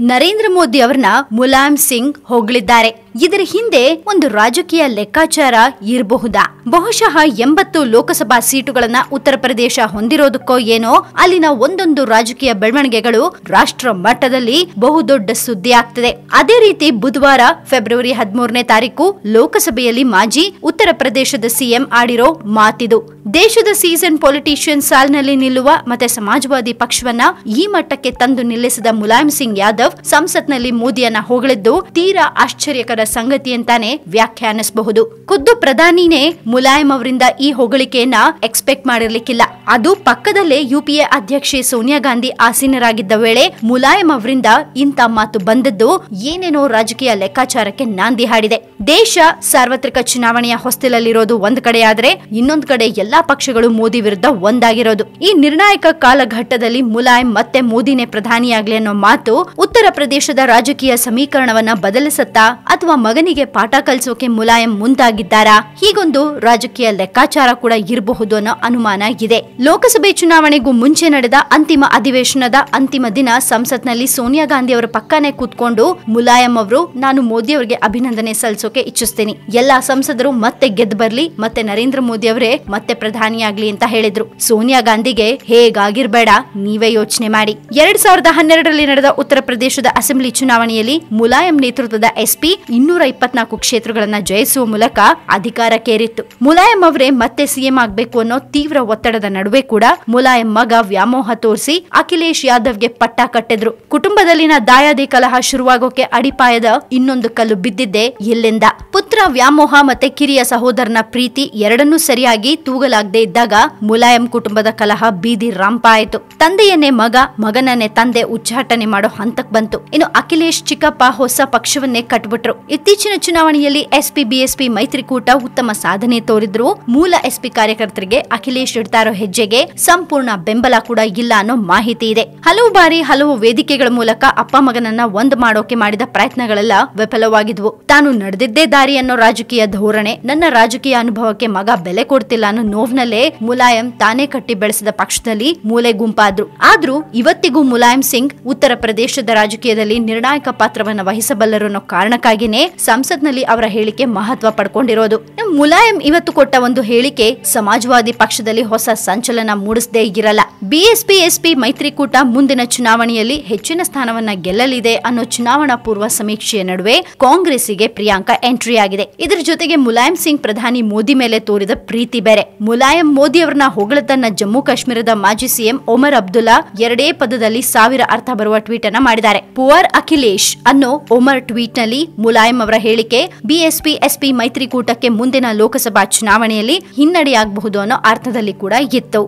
ನರೇಂದ್ರ ಮೋದಿ ಅವರನ್ನ ಮುಲಾಯಂ ಸಿಂಗ್ ಹೊಗಳಿದ್ದಾರೆ. ಇದರ ಹಿಂದೆ ಒಂದು ರಾಜಕೀಯ ಲೆಕ್ಕಾಚಾರ ಇರಬಹುದಾ? ಬಹುಶಃ ಎಂಬತ್ತು ಲೋಕಸಭಾ ಸೀಟುಗಳನ್ನ ಉತ್ತರ ಪ್ರದೇಶ ಹೊಂದಿರೋದಕ್ಕೋ ಏನೋ ಅಲ್ಲಿನ ಒಂದೊಂದು ರಾಜಕೀಯ ಬೆಳವಣಿಗೆಗಳು ರಾಷ್ಟ್ರ ಮಟ್ಟದಲ್ಲಿ ಬಹುದೊಡ್ಡ ಸುದ್ದಿ ಆಗ್ತದೆ. ಅದೇ ರೀತಿ ಬುಧವಾರ ಫೆಬ್ರವರಿ ಹದಿಮೂರನೇ ತಾರೀಕು ಲೋಕಸಭೆಯಲ್ಲಿ ಮಾಜಿ ಉತ್ತರ ಪ್ರದೇಶದ ಸಿಎಂ ಆಡಿರೋ ಮಾತಿದು. ದೇಶದ ಸೀಸನ್ ಪೊಲಿಟಿಷಿಯನ್ ಸಾಲಿನಲ್ಲಿ ನಿಲ್ಲುವ ಮತ್ತೆ ಸಮಾಜವಾದಿ ಪಕ್ಷವನ್ನ ಈ ಮಟ್ಟಕ್ಕೆ ತಂದು ನಿಲ್ಲಿಸಿದ ಮುಲಾಯಂ ಸಿಂಗ್ ಯಾದವ್ ಸಂಸತ್ನಲ್ಲಿ ಮೋದಿಯನ್ನ ಹೊಗಳಿದ್ದು ತೀರಾ ಆಶ್ಚರ್ಯಕರ ಸಂಗತಿ ಅಂತಾನೆ ವ್ಯಾಖ್ಯಾನಿಸಬಹುದು. ಖುದ್ದು ಪ್ರಧಾನಿನೇ ಮುಲಾಯಂ ಅವರಿಂದ ಈ ಹೊಗಳಿಕೆಯನ್ನ ಎಕ್ಸ್ಪೆಕ್ಟ್ ಮಾಡಿರ್ಲಿಕ್ಕಿಲ್ಲ. ಅದು ಪಕ್ಕದಲ್ಲೇ ಯುಪಿಎ ಅಧ್ಯಕ್ಷೆ ಸೋನಿಯಾ ಗಾಂಧಿ ಆಸೀನರಾಗಿದ್ದ ವೇಳೆ ಮುಲಾಯಂ ಅವರಿಂದ ಇಂಥ ಮಾತು ಬಂದದ್ದು ಏನೇನೋ ರಾಜಕೀಯ ಲೆಕ್ಕಾಚಾರಕ್ಕೆ ನಾಂದಿ ಹಾಡಿದೆ. ದೇಶ ಸಾರ್ವತ್ರಿಕ ಚುನಾವಣೆಯ ಹೊಸ್ತಿಲಲ್ಲಿರೋದು ಒಂದ್ ಕಡೆ ಆದ್ರೆ ಇನ್ನೊಂದ್ ಕಡೆ ಎಲ್ಲಾ ಪಕ್ಷಗಳು ಮೋದಿ ವಿರುದ್ಧ ಒಂದಾಗಿರೋದು. ಈ ನಿರ್ಣಾಯಕ ಕಾಲಘಟ್ಟದಲ್ಲಿ ಮುಲಾಯಂ ಮತ್ತೆ ಮೋದಿನೇ ಪ್ರಧಾನಿಯಾಗ್ಲಿ ಅನ್ನೋ ಮಾತು ಉತ್ತರ ಪ್ರದೇಶದ ರಾಜಕೀಯ ಸಮೀಕರಣವನ್ನ ಬದಲಿಸತ್ತಾ ಅಥವಾ ಮಗನಿಗೆ ಪಾಠ ಕಲಿಸೋಕೆ ಮುಲಾಯಂ ಮುಂದಾಗಿದ್ದಾರಾ? ಹೀಗೊಂದು ರಾಜಕೀಯ ಲೆಕ್ಕಾಚಾರ ಕೂಡ ಇರಬಹುದು ಅನ್ನೋ ಅನುಮಾನ ಇದೆ. ಲೋಕಸಭೆ ಚುನಾವಣೆಗೂ ಮುಂಚೆ ನಡೆದ ಅಂತಿಮ ಅಧಿವೇಶನದ ಅಂತಿಮ ದಿನ ಸಂಸತ್ನಲ್ಲಿ ಸೋನಿಯಾ ಗಾಂಧಿ ಅವರ ಪಕ್ಕನೆ ಕೂತ್ಕೊಂಡು ಮುಲಾಯಂ ಅವರು, ನಾನು ಮೋದಿ ಅವರಿಗೆ ಅಭಿನಂದನೆ ಸಲ್ಲಿಸೋಕೆ ಇಚ್ಛಿಸ್ತೀನಿ. ಎಲ್ಲಾ ಸಂಸದರು ಮತ್ತೆ ಗೆದ್ದು ಬರ್ಲಿ, ಮತ್ತೆ ನರೇಂದ್ರ ಮೋದಿ ಅವರೇ ಮತ್ತೆ ಪ್ರಧಾನಿಯಾಗ್ಲಿ ಅಂತ ಹೇಳಿದ್ರು. ಸೋನಿಯಾ ಗಾಂಧಿಗೆ ಹೇಗಾಗಿರ್ಬೇಡ, ನೀವೇ ಯೋಚನೆ ಮಾಡಿ. ಎರಡ್ ಸಾವಿರದ ಹನ್ನೆರಡರಲ್ಲಿ ನಡೆದ ಉತ್ತರ ಪ್ರದೇಶದ ಅಸೆಂಬ್ಲಿ ಚುನಾವಣೆಯಲ್ಲಿ ಮುಲಾಯಂ ನೇತೃತ್ವದ ಎಸ್ಪಿ ಇನ್ನೂರ ಇಪ್ಪತ್ನಾಲ್ಕು ಕ್ಷೇತ್ರಗಳನ್ನ ಜಯಿಸುವ ಮೂಲಕ ಅಧಿಕಾರಕ್ಕೇರಿತ್ತು. ಮುಲಾಯಂ ಅವರೇ ಮತ್ತೆ ಸಿಎಂ ಆಗ್ಬೇಕು ಅನ್ನೋ ತೀವ್ರ ಒತ್ತಡದ ನಡುವೆ ಕೂಡ ಮುಲಾಯಂ ಮಗ ವ್ಯಾಮೋಹ ತೋರಿಸಿ ಅಖಿಲೇಶ್ ಯಾದವ್ಗೆ ಪಟ್ಟ ಕಟ್ಟಿದ್ರು. ಕುಟುಂಬದಲ್ಲಿನ ದಾಯಾದಿ ಕಲಹ ಶುರುವಾಗೋಕೆ ಅಡಿಪಾಯದ ಇನ್ನೊಂದು ಕಲ್ಲು ಬಿದ್ದಿದ್ದೆ ಎಲ್ಲೆಂದ. ಪುತ್ರ ವ್ಯಾಮೋಹ ಮತ್ತೆ ಕಿರಿಯ ಸಹೋದರನ ಪ್ರೀತಿ ಎರಡನ್ನೂ ಸರಿಯಾಗಿ ತೂಗಲಾಗದೆ ಇದ್ದಾಗ ಮುಲಾಯಂ ಕುಟುಂಬದ ಕಲಹ ಬೀದಿ ರಂಪ ಆಯಿತು ತಂದೆಯನ್ನೇ ಮಗ, ಮಗನನ್ನೇ ತಂದೆ ಉಚ್ಚಾಟನೆ ಮಾಡೋ ಹಂತಕ್ ಬಂತು. ಇನ್ನು ಅಖಿಲೇಶ್ ಚಿಕ್ಕಪ್ಪ ಹೊಸ ಪಕ್ಷವನ್ನೇ ಕಟ್ಬಿಟ್ರು. ಇತ್ತೀಚಿನ ಚುನಾವಣೆಯಲ್ಲಿ ಎಸ್ಪಿ, ಬಿಎಸ್ಪಿ ಮೈತ್ರಿಕೂಟ ಉತ್ತಮ ಸಾಧನೆ ತೋರಿದ್ರು. ಮೂಲ ಎಸ್ಪಿ ಕಾರ್ಯಕರ್ತರಿಗೆ ಅಖಿಲೇಶ್ ಇಡ್ತಾ ಇರೋ ಹೆಜ್ಜೆಗೆ ಸಂಪೂರ್ಣ ಬೆಂಬಲ ಕೂಡ ಇಲ್ಲ ಅನ್ನೋ ಮಾಹಿತಿ ಇದೆ. ಹಲವು ಬಾರಿ ಹಲವು ವೇದಿಕೆಗಳ ಮೂಲಕ ಅಪ್ಪ ಮಗನನ್ನ ಒಂದ್ ಮಾಡೋಕೆ ಮಾಡಿದ ಪ್ರಯತ್ನಗಳೆಲ್ಲ ವಿಫಲವಾಗಿದ್ವು. ತಾನು ನಡೆದಿದ್ದೇ ದಾರಿ ಅನ್ನೋ ರಾಜಕೀಯ ಧೋರಣೆ ನನ್ನ ರಾಜಕೀಯ ಅನುಭವಕ್ಕೆ ಮಗ ಬೆಲೆ ಕೊಡ್ತಿಲ್ಲ ಅನ್ನೋ ನೋವ್ನಲ್ಲೇ ಮುಲಾಯಂ ತಾನೇ ಕಟ್ಟಿ ಬೆಳೆಸಿದ ಪಕ್ಷದಲ್ಲಿ ಮೂಲೆ ಗುಂಪಾದ್ರು. ಆದ್ರೂ ಇವತ್ತಿಗೂ ಮುಲಾಯಂ ಸಿಂಗ್ ಉತ್ತರ ಪ್ರದೇಶದ ರಾಜಕೀಯದಲ್ಲಿ ನಿರ್ಣಾಯಕ ಪಾತ್ರವನ್ನು ವಹಿಸಬಲ್ಲರು ಅನ್ನೋ ಕಾರಣಕ್ಕಾಗಿನೇ ಸಂಸತ್ನಲ್ಲಿ ಅವರ ಹೇಳಿಕೆ ಮಹತ್ವ ಪಡ್ಕೊಂಡಿರೋದು. ಮುಲಾಯಂ ಇವತ್ತು ಕೊಟ್ಟ ಒಂದು ಹೇಳಿಕೆ ಸಮಾಜವಾದಿ ಪಕ್ಷದಲ್ಲಿ ಹೊಸ ಸಂಚಲನ ಮೂಡಿಸದೇ ಇರಲ್ಲ. ಬಿಎಸ್ಪಿ ಎಸ್ಪಿ ಮೈತ್ರಿಕೂಟ ಮುಂದಿನ ಚುನಾವಣೆಯಲ್ಲಿ ಹೆಚ್ಚಿನ ಸ್ಥಾನವನ್ನ ಗೆಲ್ಲಲಿದೆ ಅನ್ನೋ ಚುನಾವಣಾ ಪೂರ್ವ ಸಮೀಕ್ಷೆಯ ನಡುವೆ ಕಾಂಗ್ರೆಸ್ಸಿಗೆ ಪ್ರಿಯಾಂಕಾ ಎಂಟ್ರಿ ಆಗಿದೆ ಇದರ ಜೊತೆಗೆ ಮುಲಾಯಂ ಸಿಂಗ್ ಪ್ರಧಾನಿ ಮೋದಿ ಮೇಲೆ ತೋರಿದ ಪ್ರೀತಿ ಬೇರೆ. ಮುಲಾಯಂ ಮೋದಿ ಅವರನ್ನ ಹೊಗಳತನ್ನ ಜಮ್ಮು ಕಾಶ್ಮೀರದ ಮಾಜಿ ಸಿಎಂ ಒಮರ್ ಅಬ್ದುಲ್ಲಾ ಎರಡೇ ಪದದಲ್ಲಿ ಸಾವಿರ ಅರ್ಥ ಬರುವ ಟ್ವೀಟ್ ಅನ್ನ ಮಾಡಿದ್ದಾರೆ. ಪುವರ್ ಅಖಿಲೇಶ್ ಅನ್ನೋ ಒಮರ್ ಟ್ವೀಟ್ನಲ್ಲಿ ಮುಲಾಯಂ ಅವರ ಹೇಳಿಕೆ, ಬಿಎಸ್ಪಿ, ಎಸ್ಪಿ ಮೈತ್ರಿಕೂಟಕ್ಕೆ ಮುಂದಿನ ಲೋಕಸಭಾ ಚುನಾವಣೆಯಲ್ಲಿ ಹಿನ್ನಡೆಯಾಗಬಹುದು ಅನ್ನೋ ಅರ್ಥದಲ್ಲಿ ಕೂಡ ಇತ್ತು